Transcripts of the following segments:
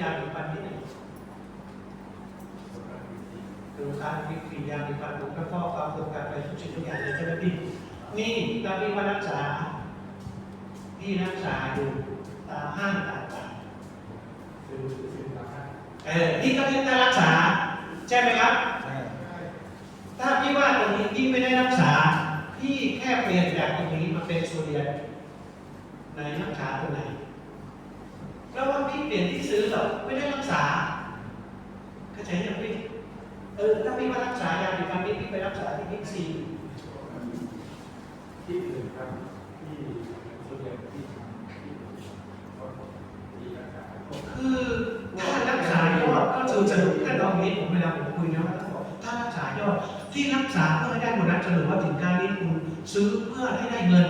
ยาสีฟันที่ไหนดูการวิกฤตยาสีฟันดูกระเพาะความกดการไปทุกสิ่งทุกอย่างเลยใช่ไหมพี่นี่ตามที่มารักษาพี่รักษาอยู่ตามห้างต่างๆซื้อซื้อเออนี่ก็เรียการรักษาใช่ไหมครับถ้าพี่ว่าตรงนี้พี่ไม่ได้รักษาพี่แค่เปลี่ยนจากตรงนี้มาเป็นโซเดียมในรักษาตรงไหน พี่เปลี่ยนที่ซื้อหรอกไม่ได้รักษาเข้าใจยังพี่เออถ้าพี่ว่ารักษายาดีฟันพี่พี่ไปรักษาที่บิ๊กซีที่อื่นครับที่ส่วนใหญ่ที่ที่ที่ราคาคือถ้ารักษายอดก็คือสรุปถ้าตอนนี้ผมเวลาผมคุยนะถ้ารักษายอดที่รักษาเพื่อให้ได้โบนัสสรุปว่าถึงการนี้คุณซื้อเพื่อให้ได้เงิน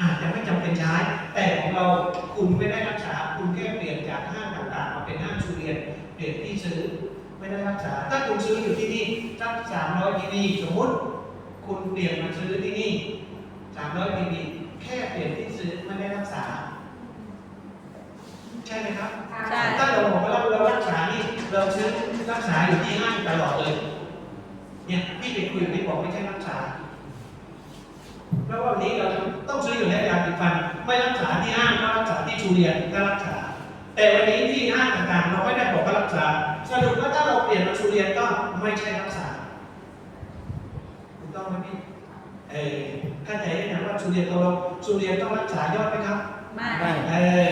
อาจจะไม่จำเป็นใช้ แต่ของเราคุณไม่ได้รักษา คุณแค่เปลี่ยนจากห้างต่างๆ มาเป็นห้างชูเรียนเปลี่ยนที่ซื้อไม่ได้รักษา ถ้าคุณซื้ออยู่ที่นี่สักสามร้อยทีวีสมมติ คุณเปลี่ยนมาซื้อที่นี่สามร้อยทีวีแค่เปลี่ยนที่ซื้อไม่ได้รักษา ใช่ไหมครับใช่ถ้าเราบอกว่าเราเรารักษานี่เราซื้อรักษาอยู่ที่ห้างตลอดเลย เนี่ยพี่ไปคุยกับพี่บอกไม่ใช่รักษา เพราะว่าวันนี้เราต้องซื้ออยู่แล้วยาสีฟัน ไม่รักษาที่ห้างก็รักษาที่ชูเรียนก็รักษา แต่วันนี้ที่ห้างต่างๆ เราไม่ได้บอกว่ารักษา สรุปว่าถ้าเราเปลี่ยนมาชูเรียนก็ไม่ใช่รักษาถูกต้องไหมพี่เออเข้าใจไหมว่าชูเรียนตัวเราชูเรียนต้องรักษายอดไหมครับไม่เออ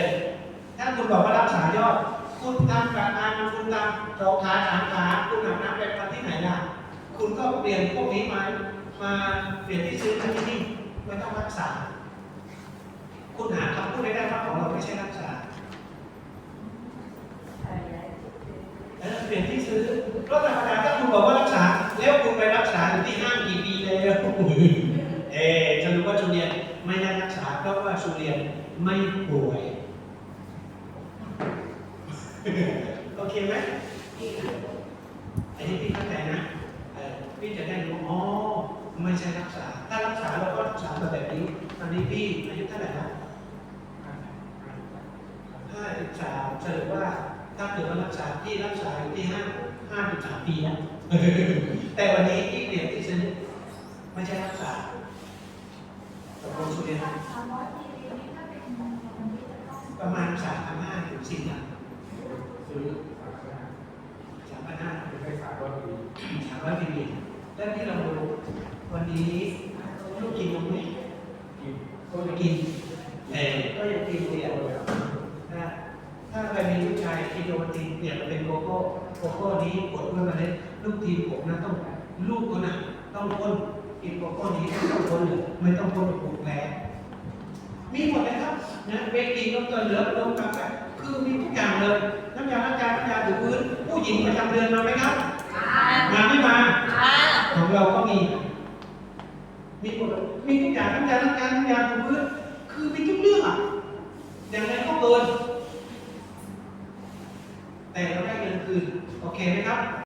ถ้าคุณบอกว่ารักษายอดคุณทำกับงานคุณทำสองขาสามขาคุณอาบน้ำแบบที่ไหนล่ะ คุณก็เปลี่ยนพวกนี้มา มาเปลี่ยนที่ซื้อมาที่นี่ ไม่ต้องรักษา คุณหาคำพูดได้ได้ว่าของเราไม่ใช่รักษาเออเปลี่ยนที่ซื้อรถธรรมดาถ้าคุณบอกว่ารักษา แล้วคุณไปรักษาอยู่ที่ห้างกี่ปีแล้วเออจะรู้ว่าชูเรียนไม่ได้รักษาเพราะว่าชูเรียนไม่ป่วยโอเคไหมอันนี้พี่เข้าใจนะเออพี่จะได้รู้อ๋อ อนนี้พี่อายุเท่าไหร่แล้วห้าสิบสามสรุปว่าถ้าเกิดว่ารักษาพี่รักษาอยู่ที่ห้าห้าสิบสามปีนะแต่วันนี้พี่เปลี่ยนที่ซื้อไม่ใช่รักษาตกลงสุเรียนประมาณสามพันห้าถึงสี่พันซื้อราคาสามพันห้าไม่ใช่สามร้อยปีสามร้อยปีเดียวแล้วที่เราดูวันนี้ลูกกินนมไหม กินก็จะกินเออก็ยังกินเดียวนะถ้าใครมีลูกชายกินโอวัลตินเปลี่ยนมาเป็นโกโก้โกโก้นี้กดเพื่อมาเล่นลูกทีมผมนะต้องลูกคนน่ะต้องพ่นกินโกโก้นี้ไม่ต้องพ่นเลยไม่ต้องพ่นปลูกแผลมีหมดเลยครับนะเวทีก็เกินเหลือลงกาแฟคือมีทุกอย่างเลยน้ำยาล้างจานน้ำยาถูพื้นผู้หญิงประจำเดือนมาไหมครับมาไม่มาของเราก็มี มีหมดมีทุกอย่างทุกอย่างทุกอย่างทุกอย่างทุกพื้นคือมีทุกเรื่องอะอย่างไรก็เกิน แต่เราได้เงินคืน โอเคไหมครับ